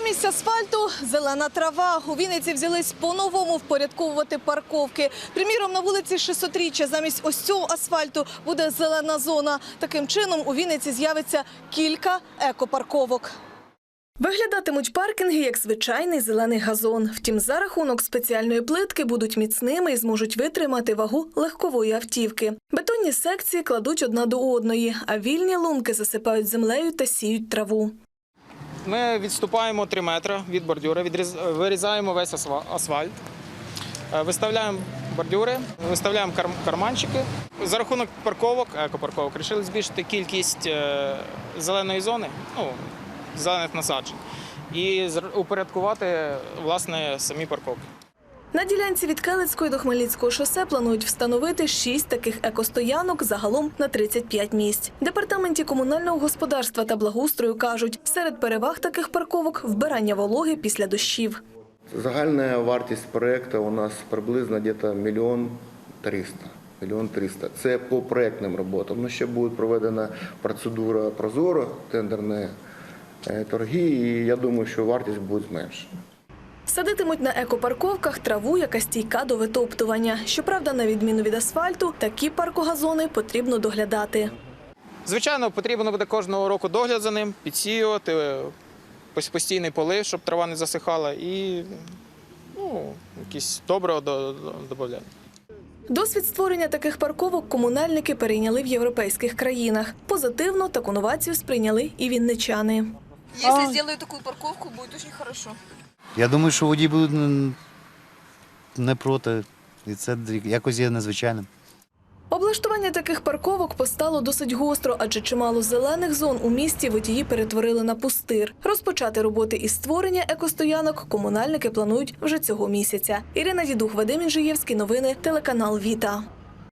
Замість асфальту зелена трава. У Вінниці взялись по-новому впорядковувати парковки. Приміром, на вулиці 600-річчя замість ось цього асфальту буде зелена зона. Таким чином у Вінниці з'явиться кілька екопарковок. Виглядатимуть паркінги як звичайний зелений газон. Втім, за рахунок спеціальної плитки будуть міцними і зможуть витримати вагу легкової автівки. Бетонні секції кладуть одна до одної, а вільні лунки засипають землею та сіють траву. Ми відступаємо 3 метри від бордюра, вирізаємо весь асфальт, е, виставляємо бордюри, виставляємо карманчики. За рахунок парковок, екопарковок, вирішили збільшити кількість е, зеленої зони, ну, зелених насаджень, і упорядкувати власне самі парковки. На ділянці від Келицької до Хмельницького шосе планують встановити шість таких екостоянок загалом на 35 місць. Департаменті комунального господарства та благоустрою кажуть, серед переваг таких парковок вбирання вологи після дощів. Загальная вартість проекту у нас приблизно где-то мільйон триста. Мільйон триста. Це по проектним роботам. Ну, ще буде проведена процедура прозоро, тендерні е, торги, і я думаю, що вартість буде зменшена. Садитимуть на екопарковках траву, яка стійка до витоптування. Щоправда, на відміну від асфальту, такі паркогазони потрібно доглядати. Звичайно, потрібно буде кожного року догляд за ним, підсіювати, е, пос- постійний полив, щоб трава не засихала, і ну, якісь доброго до- до- Досвід створення таких парковок комунальники перейняли в європейських країнах. Позитивно таку новацію сприйняли і вінничани. Если сделаю такую парковку, будет очень хорошо. Я думаю, що водії будуть не проти, і це якось є незвичайним. Облаштування таких парковок постало досить гостро, адже чимало зелених зон у місті водії перетворили на пустир. Розпочати роботи із створення екостоянок комунальники планують вже цього місяця. Ірина Дідух, Вадим Інжиєвський. Новини телеканал Віта.